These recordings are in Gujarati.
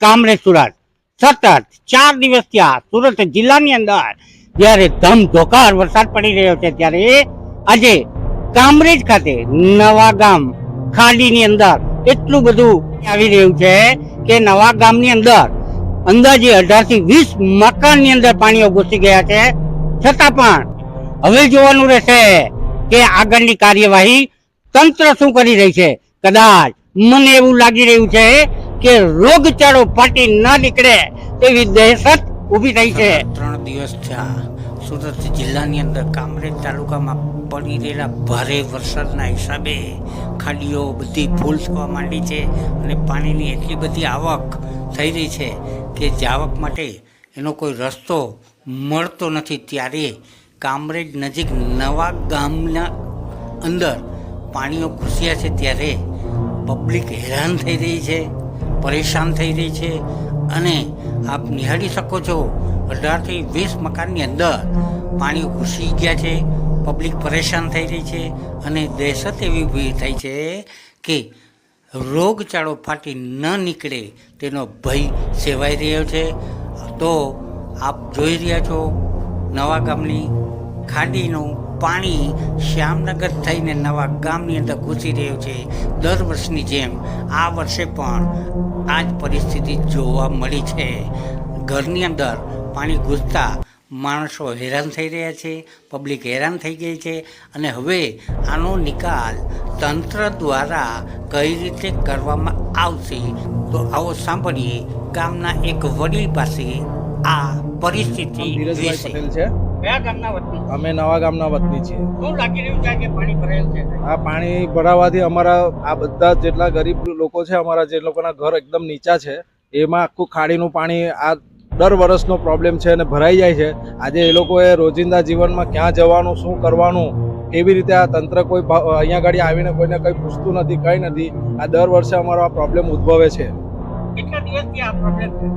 કામરેજ સુરત. સતત ચાર દિવસ ત્યાં સુરત જિલ્લાની અંદર જ્યારે ધમધોકાર વરસાદ પડી રહ્યો છે ત્યારે આજે કામરેજ ખાતે નવા ગામ ખાડીની અંદર એટલું બધું આવી રહ્યું છે કે નવા ગામની અંદર અંદાજે અઢારથી વીસ મકાનની અંદર પાણીઓ ઘૂસી ગયા છે. છતાં પણ હવે જોવાનું રહેશે કે આગળની કાર્યવાહી તંત્ર શું કરી રહી છે? કદાચ મને એવું લાગી રહ્યું છે કે રોગચાળો ફાટી ન નીકળે તેવી દહેશત ઊભી થઈ છે. ત્રણ દિવસ થયા સુરત જિલ્લાની અંદર કામરેજ તાલુકામાં પડી રહેલા ભારે વરસાદના હિસાબે ખાડીઓ બધી ફૂલ થવા માંડી છે અને પાણીની એટલી બધી આવક થઈ રહી છે કે જે આવક માટે એનો કોઈ રસ્તો મળતો નથી. ત્યારે કામરેજ નજીક નવા ગામના અંદર પાણીઓ ઘૂસ્યા છે ત્યારે પબ્લિક હેરાન થઈ રહી છે. પરેશાન થઈ રહી છે અને આપ નિહાળી શકો છો, અઢારથી વીસ મકાનની અંદર પાણી ઘૂસી ગયા છે, પબ્લિક પરેશાન થઈ રહી છે અને દહેશત એવી ઊભી થઈ છે કે રોગચાળો ફાટી ન નીકળે તેનો ભય સેવાઈ રહ્યો છે. તો આપ જોઈ રહ્યા છો નવા ગામની ખાડીનું પાણી શ્યામનગર થઈને નવા ગામની અંદર ઘૂસી રહ્યું છે. દર વર્ષની જેમ આ વર્ષે પણ આ જ પરિસ્થિતિ જોવા મળી છે. ઘરની અંદર પાણી ઘૂસતા માણસો હેરાન થઈ રહ્યા છે પબ્લિક હેરાન થઈ ગઈ છે અને હવે આનો નિકાલ તંત્ર દ્વારા કઈ રીતે કરવામાં આવશે તો આવો સાંભળીએ ગામના એક વડીલ પાસે આ પરિસ્થિતિ વિશે. છે. કયા ગામના વતની? અમે નવા ગામના વતની છીએ. શું લાગી રહ્યું છે કે પાણી ભરાયું છે? આ પાણી ભરાવાથી અમારા આ બધા જેટલા ગરીબ લોકો છે અમારા જે લોકોના ઘર એકદમ નીચા છે એમાં આખું ખાડીનું પાણી આ દર વર્ષનો પ્રોબ્લેમ છે અને ભરાઈ જાય છે. આજે એ લોકોએ રોજિંદા જીવનમાં ક્યાં જવાનું શું કરવાનું કેવી રીતે આ તંત્ર કોઈ અહીંયા ગાડી આવીને કોઈને કંઈ પૂછતું નથી કંઈ નથી. આ દર વર્ષે અમારો આ પ્રોબ્લેમ ઉદ્ભવે છે.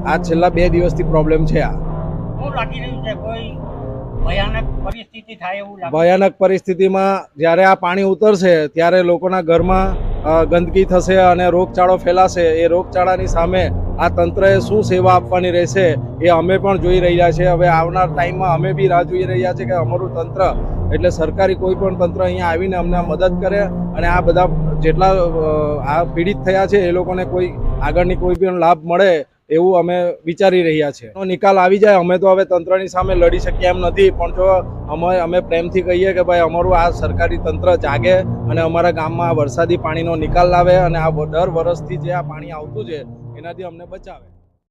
આ છેલ્લા બે દિવસથી પ્રોબ્લેમ છે આ. લાગી રહ્યું છે? કોઈ ભયાનક પરિસ્થિતિમાં જ્યારે આ પાણી ઉતરશે, ત્યારે લોકોના ઘરમાં ગંદકી થશે અને રોગચાળો ફેલાશે. એ રોગચાળાની સામે આ તંત્રએ શું સેવા આપવાની રહેશે એ અમે પણ જોઈ રહ્યા છીએ. હવે આવનાર ટાઈમમાં અમે બી રાહ જોઈ રહ્યા છે કે અમારું તંત્ર, એટલે સરકારી કોઈ પણ તંત્ર અહીંયા આવીને અમને મદદ કરે અને આ બધા જેટલા આ પીડિત થયા છે, એ લોકોને કોઈ આગળની કોઈ પણ લાભ મળે એવું અમે વિચારી રહ્યા છે. નિકાલ આવી જાય, અમે તો હવે તંત્રની સામે લડી શકીએ એમ નથી, પણ જો અમે અમે પ્રેમથી કહીએ કે ભાઈ, અમારું આ સરકારી તંત્ર જાગે અને અમારા ગામમાં વરસાદી પાણીનો નિકાલ લાવે અને આ દર વર્ષથી જે આ પાણી આવતું છે, એનાથી અમને બચાવે.